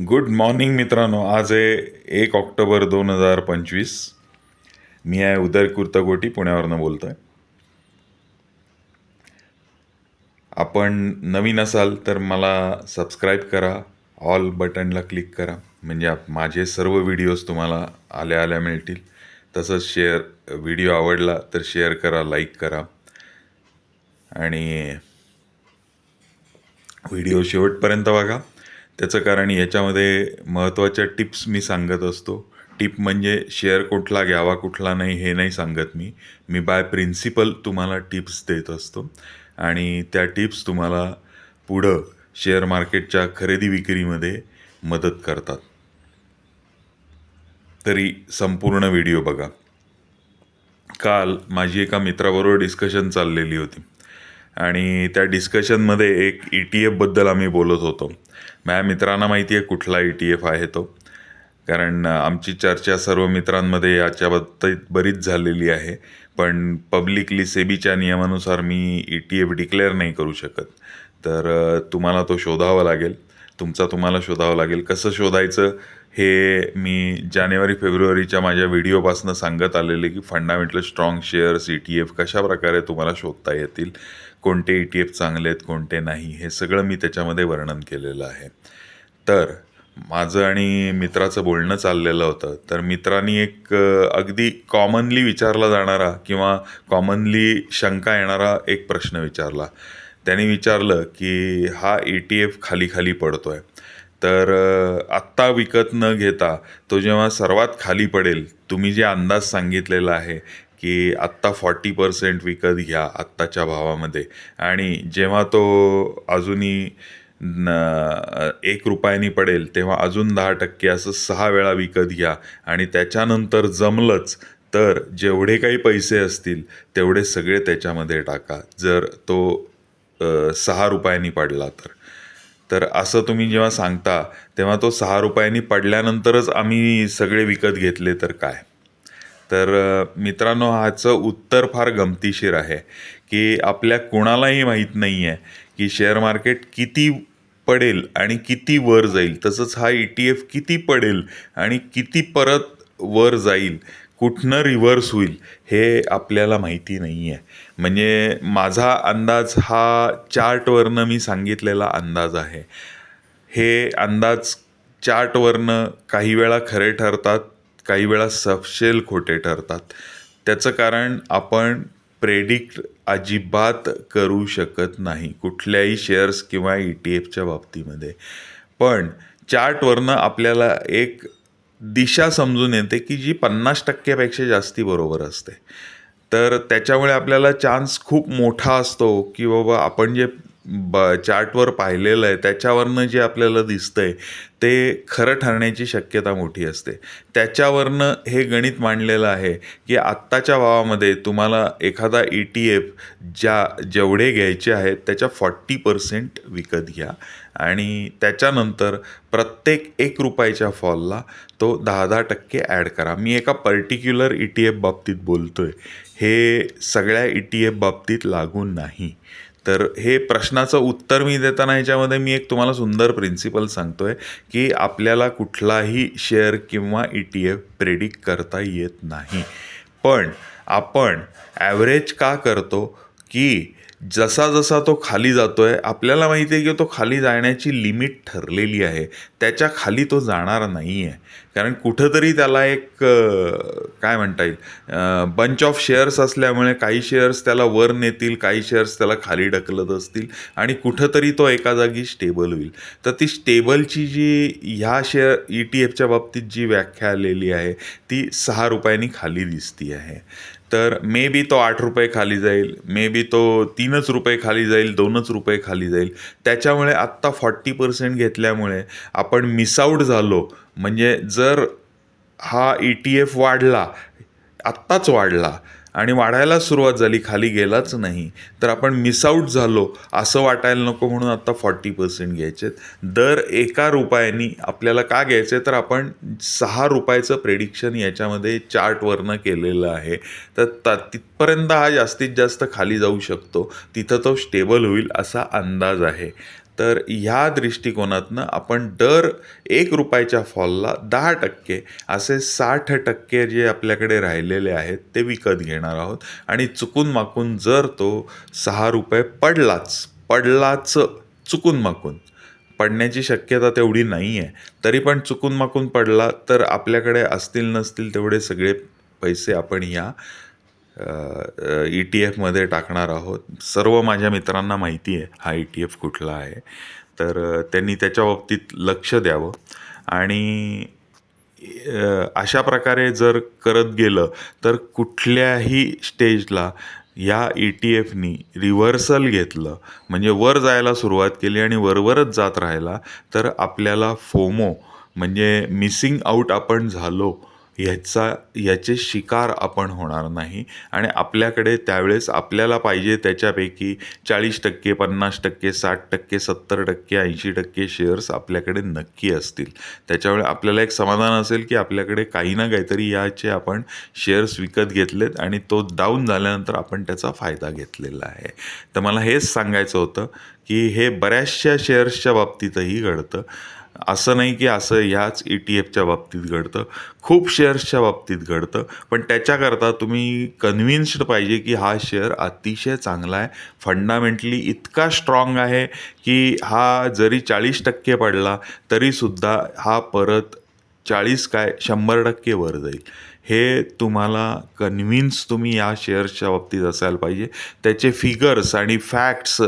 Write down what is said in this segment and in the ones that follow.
Good morning मित्रांनो. आज आहे एक ऑक्टोबर दोन हजार पंचवीस. मी आहे उदय कुर्तकोटी पुण्यावरनं बोलतो आहे आपण नवीन असाल तर मला सबस्क्राईब करा ऑल बटनला क्लिक करा. म्हणजे आप- माझे सर्व व्हिडिओज तुम्हाला आल्या आल्या मिळतील. तसंच शेअर व्हिडिओ आवडला तर शेअर करा लाईक करा. आणि व्हिडिओ शेवटपर्यंत बघा. त्याचं कारण याच्यामध्ये महत्त्वाच्या टिप्स मी सांगत असतो. टिप म्हणजे शेअर कुठला घ्यावा कुठला नाही हे नाही सांगत मी. मी बाय प्रिन्सिपल तुम्हाला टिप्स देत असतो. आणि त्या टिप्स तुम्हाला पुढं शेअर मार्केटच्या खरेदी विक्रीमध्ये मदत करतात. तरी संपूर्ण व्हिडिओ बघा. काल माझी एका मित्राबरोबर डिस्कशन चाललेली होती. आणि त्या डिस्कशनमध्ये एक ई टी एफबद्दल आम्ही बोलत होतो. माझ्या मित्रांना माहिती आहे कुठला ई टी एफ आहे तो? कारण आमची चर्चा सर्व मित्रांमध्ये याच्याबाबतीत बरीच झालेली आहे. पण पब्लिकली सेबीच्या नियमानुसार मी ई टी एफ डिक्लेअर नाही करू शकत. तर तुम्हाला तो शोधावा लागेल. तुमचा तुम्हाला शोधावा लागेल. कसं शोधायचं? हे मी जानेवारी फेब्रुवारीच्या माझ्या व्हिडिओपासून सांगत आलेले की fundamental strong shares E T F कशा प्रकारे तुम्हाला शोधता येतील कोणते ई टी एफ चांगले आहेत कोणते नाही हे सगळं मी त्याच्यामध्ये वर्णन केलेलं आहे. तर माझं आणि मित्राचं बोलणं चाललेलं होतं. तर मित्रांनी एक अगदी कॉमनली विचारला जाणारा किंवा कॉमनली शंका येणारा एक प्रश्न विचारला. त्याने विचारलं की हा ई टी एफ खाली खाली पडतो आहे तर आत्ता विकत न घेता तो जेव्हा सर्वात खाली पडेल तुम्ही जे अंदाज सांगितलेला आहे की आत्ता फॉर्टी पर्सेंट विकत घ्या आत्ताच्या भावामध्ये. आणि जेव्हा तो अजूनही न एक रुपयानी पडेल तेव्हा अजून दहा टक्के असं सहा वेळा विकत घ्या. आणि त्याच्यानंतर जमलंच तर जेवढे काही पैसे असतील तेवढे सगळे त्याच्यामध्ये टाका. जर तो सहा रुपयांनी पडला तर. तर असं तुम्ही जेव्हा सांगता तेव्हा तो सहा रुपयांनी पडल्यानंतरच आम्ही सगळे विकत घेतले तर काय? तर मित्रांनो ह्याचं उत्तर फार गमतीशीर आहे की आपल्या कुणालाही माहीत नाही आहे की शेअर मार्केट किती पडेल आणि किती वर जाईल. तसंच हा ई टी एफ किती पडेल आणि किती परत वर जाईल कुठनं रिव्हर्स होईल हे आपल्याला माहिती नाही आहे म्हणजे माझा अंदाज हा चार्टवरनं मी सांगितलेला अंदाज आहे. हे अंदाज चार्टवरनं काही वेळा खरे ठरतात काही वेळा सपशेल खोटे ठरतात. त्याचं कारण आपण प्रेडिक्ट अजिबात करू शकत नाही कुठल्याही शेअर्स किंवा ई टी एफच्या बाबतीमध्ये. पण चार्टवरनं आपल्याला एक दिशा समजून येते की जी पन्नास टक्क्यापेक्षा जास्ती बरोबर असते. तर त्याच्यामुळे आपल्याला चान्स खूप मोठा असतो की बाबा आपण जे ब चार्टवर पाहिलेलं आहे त्याच्यावरनं जे आपल्याला दिसतंय ते खरं ठरण्याची शक्यता मोठी असते. त्याच्यावरनं हे गणित मांडलेलं आहे की आत्ताच्या भावामध्ये तुम्हाला एखादा ई टी एफ ज्या जेवढे घ्यायचे आहेत त्याच्या फॉर्टी पर्सेंट विकत घ्या. आणि त्याच्यानंतर प्रत्येक एक रुपयाच्या फॉलला तो दहा दहा टक्के ॲड करा. मी एका पर्टिक्युलर ई टी एफ बाबतीत बोलतो आहे हे सगळ्या ई टी एफ बाबतीत लागू नाही. तर हे प्रश्नाचं उत्तर मी देताना ह्याच्यामध्ये मी एक तुम्हाला सुंदर प्रिन्सिपल सांगतो आहे की आपल्याला कुठलाही शेअर किंवा ई टी एफ प्रेडिक्ट करता येत नाही. पण आपण ॲव्हरेज का करतो? की जसा जसा तो खाली जातो आहे आपल्याला माहिती आहे की तो खाली जाण्याची लिमिट ठरलेली आहे. त्याच्याखाली तो जाणार नाही आहे कारण कुठंतरी त्याला एक काय म्हणता येईल बंच ऑफ शेअर्स असल्यामुळे काही शेअर्स त्याला वर नेतील काही शेअर्स त्याला खाली ढकलत असतील आणि कुठंतरी तो एका जागी स्टेबल होईल. तर ती स्टेबलची जी ह्या शेअर ई टी एफच्या बाबतीत जी व्याख्या आलेली आहे ती सहा रुपयांनी खाली दिसती आहे. तर मे बी तो आठ रुपये खाली जाईल मे बी तो तीनच रुपये खाली जाईल दोनच रुपये खाली जाईल. त्याच्यामुळे आत्ता फॉर्टी पर्सेंट घेतल्यामुळे आपण मिसआउट झालो म्हणजे जर हा ई टी एफ वाढला आत्ताच वाढला आणि वाढायला सुरुवात झाली खाली गेलाच नाही तर आपण मिसआउट झालो असं वाटायला नको म्हणून आत्ता फॉर्टी पर्सेंट घ्यायचे दर एका रुपयानी आपल्याला का घ्यायचं आहे? तर आपण सहा रुपयाचं प्रेडिक्शन याच्यामध्ये चार्टवरनं केलेलं आहे. तर त तिथपर्यंत हा जास्तीत जास्त खाली जाऊ शकतो. तिथं तो स्टेबल होईल असा अंदाज आहे. तर ह्या दृष्टिकोनातनं आपण दर एक रुपयाच्या फॉलला दहा टक्के असे साठ टक्के जे आपल्याकडे राहिलेले आहेत ते विकत घेणार आहोत. आणि चुकून माकून जर तो सहा रुपये पडलाच पडलाच चुकून माकून पडण्याची शक्यता तेवढी नाही आहे तरी पण चुकून माकून पडला तर आपल्याकडे असतील नसतील तेवढे सगळे पैसे आपण या ई टी एफमध्ये टाकणार आहोत. सर्व माझ्या मित्रांना माहिती आहे हा ई टी एफ कुठला आहे. तर त्यांनी त्याच्या बाबतीत लक्ष द्यावं. आणि अशा प्रकारे जर करत गेलं तर कुठल्याही स्टेजला या ई टी एफनी रिव्हर्सल घेतलं म्हणजे वर जायला सुरुवात केली आणि वरवरच जात राहिला तर आपल्याला फोमो म्हणजे मिसिंग आऊट आपण झालो ह्याचा याचे शिकार आपण होणार नाही. आणि आपल्याकडे त्यावेळेस आपल्याला पाहिजे त्याच्यापैकी चाळीस टक्के पन्नास टक्के साठ टक्के सत्तर टक्के ऐंशी टक्के शेअर्स आपल्याकडे नक्की असतील. त्याच्यामुळे आपल्याला एक समाधान असेल की आपल्याकडे काही ना काहीतरी याचे आपण शेअर्स विकत घेतलेत आणि तो डाऊन झाल्यानंतर आपण त्याचा फायदा घेतलेला आहे. तर मला हेच सांगायचं होतं की हे बऱ्याचशा शेअर्सच्या बाबतीतही घडतं. असं नाही की असं ह्याच ई टी एफच्या बाबतीत घडतं. खूप शेअर्सच्या बाबतीत घडतं. पण त्याच्याकरता तुम्ही कन्व्हिन्स्ड पाहिजे की हा शेअर अतिशय चांगला आहे. फंडामेंटली इतका स्ट्रॉंग आहे की हा जरी चाळीस टक्के पडला तरीसुद्धा हा परत चाळीस काय शंभर टक्के वर जाईल. हे तुम्हाला कन्व्हिन्स तुम्ही या शेअर्सच्या बाबतीत असायला पाहिजे. त्याचे फिगर्स आणि फॅक्ट्स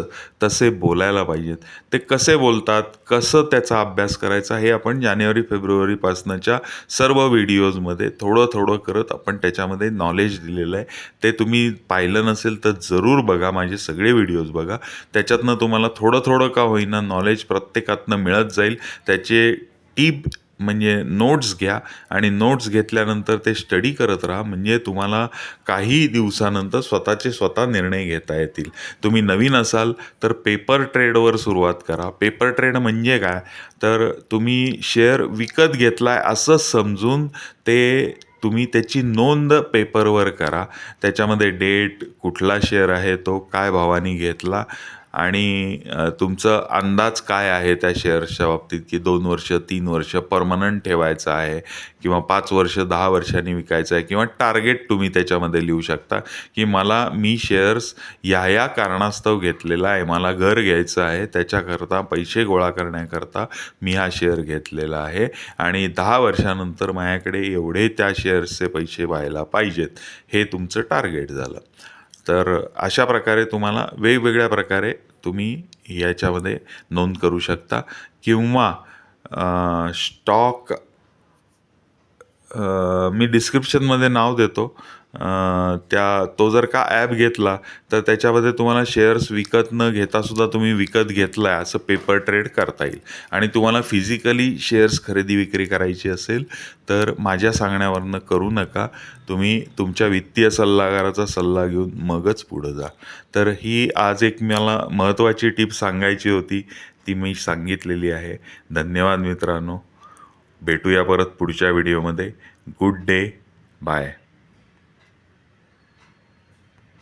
तसे बोलायला पाहिजेत. ते कसे बोलतात कसं त्याचा अभ्यास करायचा हे आपण जानेवारी फेब्रुवारीपासूनच्या सर्व व्हिडिओजमध्ये थोडं थोडं करत आपण त्याच्यामध्ये नॉलेज दिलेलं आहे. ते तुम्ही पाहिलं नसेल तर जरूर बघा. माझे सगळे व्हिडिओज बघा. त्याच्यातनं तुम्हाला थोडं थोडं का होईना नॉलेज प्रत्येकातनं मिळत जाईल. त्याचे टीप म्हणजे नोट्स घ्या आणि नोट्स घेतल्यानंतर ते स्टडी करत राहा. म्हणजे तुम्हाला काही दिवसानंतर स्वतःचे स्वतः निर्णय घेता येतील. तुम्ही नवीन असाल तर पेपर ट्रेडवर सुरुवात करा. पेपर ट्रेड म्हणजे काय? तर तुम्ही शेअर विकत घेतला आहे असं समजून ते तुम्ही त्याची नोंद पेपरवर करा. त्याच्यामध्ये डेट कुठला शेअर आहे तो काय भावाने घेतला आणि तुमचं अंदाज काय आहे त्या शेअर्सच्या बाबतीत? की दोन वर्ष तीन वर्ष परमनंट ठेवायचं आहे? किंवा पाच वर्ष दहा वर्षांनी विकायचं आहे? किंवा टार्गेट तुम्ही त्याच्यामध्ये लिहू शकता? की मला मी शेअर्स या या कारणास्तव घेतलेला आहे. मला घर घ्यायचं आहे. त्याच्याकरता पैसे गोळा करण्याकरता मी हा शेअर घेतलेला आहे. आणि दहा वर्षानंतर माझ्याकडे एवढे त्या शेअर्सचे पैसे व्हायला पाहिजेत. हे तुमचं टार्गेट झालं. तर अशा प्रकारे तुम्हाला वेगवेगळ्या प्रकारे तुम्ही याच्यामध्ये नोंद करू शकता किंवा स्टॉक मी डिस्क्रिप्शनमध्ये नाव देतो. त्या तो जर का ॲप घेतला तर त्याच्यामध्ये तुम्हाला शेअर्स विकत न घेता सुद्धा तुम्ही विकत घेतला आहे असं पेपर ट्रेड करता येईल. आणि तुम्हाला फिजिकली शेअर्स खरेदी विक्री करायची असेल तर माझ्या सांगण्यावरनं करू नका. तुम्ही तुमच्या वित्तीय सल्लागाराचा सल्ला घेऊन मगच पुढं जा. तर ही आज एक मला महत्त्वाची टीप सांगायची होती ती मी सांगितलेली आहे. धन्यवाद मित्रांनो. भेटूया परत पुढच्या व्हिडिओमध्ये गुड डे बाय